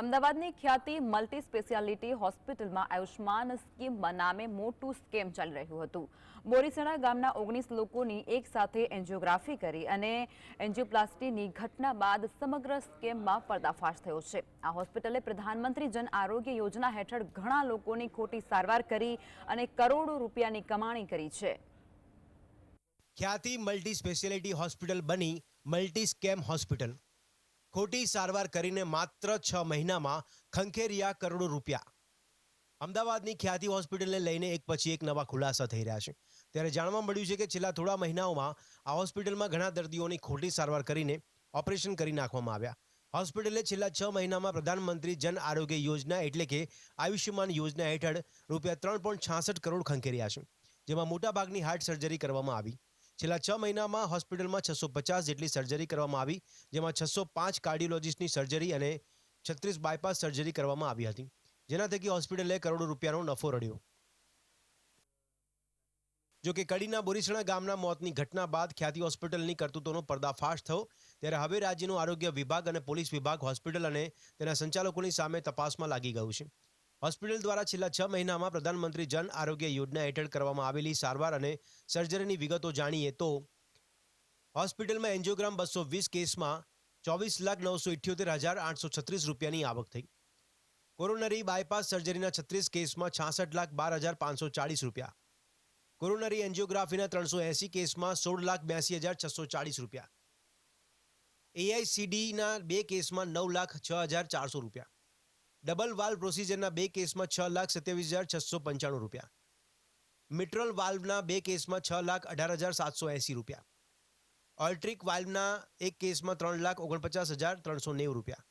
અમદાવાદની ખ્યાતિ multi speciality હોસ્પિટલમાં આયુષ્માન સ્કીમમાં નામે મોટું સ્કેમ ચાલી રહ્યું હતું. બોરીસણા ગામના ઓગણીસ લોકોની એક સાથે એન્જિયોગ્રાફી કરી અને એન્જિયોપ્લાસ્ટીની ઘટના બાદ સમગ્ર સ્કેમમાં પર્દાફાશ થયો છે. આ હોસ્પિટલે પ્રધાનમંત્રી જન આરોગ્ય યોજના હેઠળ ઘણા લોકોની ખોટી સારવાર કરી અને કરોડો રૂપિયાની કમાણી કરી છે. ખ્યાતિ મલ્ટી સ્પેશિયાલિટી હોસ્પિટલ બની મલ્ટી સ્કેમ હોસ્પિટલ. ખોટી સારવાર કરીને માત્ર છ મહિનામાં ખંખેરિયા કરોડો રૂપિયા. અમદાવાદની ખ્યાતિ હોસ્પિટલને લઈને એક પછી એક નવા ખુલાસા થઈ રહ્યા છે. ત્યારે જાણવા મળ્યું છે કે છેલ્લા થોડા મહિનાઓમાં આ હોસ્પિટલમાં ઘણા દર્દીઓની ખોટી સારવાર કરીને ઓપરેશન કરી નાખવામાં આવ્યા. હોસ્પિટલે છેલ્લા છ મહિનામાં પ્રધાનમંત્રી જન આરોગ્ય યોજના એટલે કે આયુષ્યમાન યોજના હેઠળ રૂપિયા ત્રણ પોઈન્ટ છાસઠ કરોડ ખંખેર્યા છે, જેમાં મોટાભાગની હાર્ટ સર્જરી કરવામાં આવી. છેલ્લા છ મહિનામાં હોસ્પિટલમાં છસો પચાસ જેટલી સર્જરી કરવામાં આવી, જેમાં છસો પાંચ કાર્ડિયોલોજીસ્ટની સર્જરી અને છત્રીસ બાયપાસ સર્જરી કરવામાં આવી હતી. જેના થકી હોસ્પિટલે કરોડો રૂપિયાનો નફો રડ્યો. જો કે કડીના બોરીસણા ગામના મોતની ઘટના બાદ ખ્યાતિ હોસ્પિટલની કરતૂતોનો પર્દાફાશ થયો. ત્યારે હવે રાજ્યનું આરોગ્ય વિભાગ અને પોલીસ વિભાગ હોસ્પિટલ અને તેના સંચાલકોની સામે તપાસમાં લાગી ગયું છે. હોસ્પિટલ દ્વારા છેલ્લા છ મહિનામાં પ્રધાનમંત્રી જન આરોગ્ય યોજના હેઠળ કરવામાં આવેલી સારવાર અને સર્જરીની વિગતો જાણીએ તો હોસ્પિટલમાં એન્જિયોગ્રામ બસો વીસ કેસમાં ચોવીસ લાખ નવસો ઇઠ્યોતેર હજાર આઠસો છત્રીસ રૂપિયાની આવક થઈ. કોરોનરી બાયપાસ સર્જરીના છત્રીસ કેસમાં છાસઠ લાખ બાર હજાર પાંચસો ચાળીસ રૂપિયા. કોરોનરી એન્જિયોગ્રાફીના ત્રણસો એંસી કેસમાં સોળ લાખ બ્યાસી હજાર છસો ચાળીસ રૂપિયા. એઆઈસીડીના બે કેસમાં નવ લાખ છ હજાર ચારસો રૂપિયા. ડબલ વાલ્વ પ્રોસિજરના બે કેસમાં છ લાખ સત્યાવીસ હજાર છસો પંચાણું રૂપિયા. મિટ્રલ વાલ્વના બે કેસમાં છ લાખ અઢાર હજાર સાતસો એંસી રૂપિયા. ઓલ્ટ્રિક વાલ્વના એક કેસમાં ત્રણ લાખ ઓગણપચાસ હજાર ત્રણસો નેવું રૂપિયા.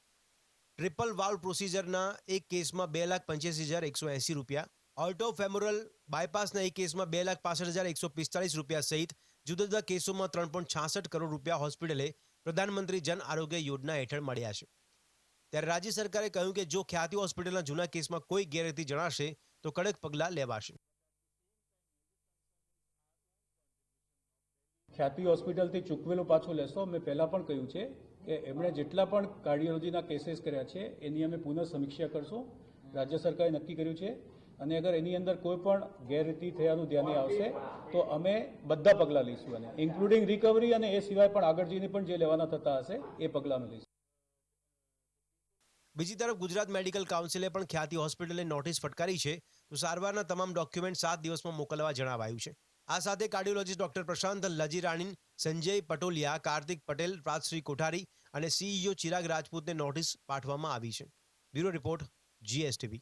ટ્રિપલ વાલ્વ પ્રોસિજરના એક કેસમાં બે લાખ પંચ્યાસી હજાર એકસો એંસી રૂપિયા. ઓલ્ટોફેમોરલ બાયપાસના એક કેસમાં બે લાખ પાસઠ હજાર એકસો પિસ્તાળીસ રૂપિયા સહિત જુદા જુદા કેસોમાં ત્રણ પોઈન્ટ છાસઠ કરોડ રૂપિયા હોસ્પિટલે પ્રધાનમંત્રી જન આરોગ્ય યોજના હેઠળ મળ્યા છે. ત્યારે રાજ્ય સરકારે કહ્યું કે જો ખ્યાતિ હોસ્પિટલના જૂના કેસમાં કોઈ ગેરરીતિ જણાશે, તો કડક પગલાં લેવાશે. ખ્યાતિ હોસ્પિટલથી ચૂકવેલું પાછું લેશો. મેં પહેલાં પણ કહ્યું છે કે એમણે જેટલા પણ કાર્ડિયોલોજીના કેસીસ કર્યા છે, એની અમે પુનઃ સમીક્ષા કરશું. રાજ્ય સરકારે નક્કી કર્યું છે. અને અગર એની અંદર કોઈ પણ ગેરરીતિ થયાનું ધ્યાને આવશે, તો અમે બધા પગલાં લઈશું અને ઇન્ક્લુડિંગ રિકવરી અને એ સિવાય પણ આગળ જઈને પણ જે લેવાના થતા હશે, એ પગલાં અમે લઈશું. બીજી તરફ ગુજરાત મેડિકલ કાઉન્સિલે પણ ખ્યાતિ હોસ્પિટલને નોટિસ ફટકારી છે. તો સારવારના તમામ ડોક્યુમેન્ટ સાત દિવસમાં મોકલવા જણાવાયું છે. આ સાથે કાર્ડિયોલોજીસ્ટ ડોક્ટર પ્રશાંત લજીરાણી સંજય પટોલિયા, કાર્તિક પટેલ, રાજશ્રી કોઠારી અને સીઈઓ ચિરાગ રાજપૂતને નોટિસ પાઠવવામાં આવી છે. Bureau report, GSTV.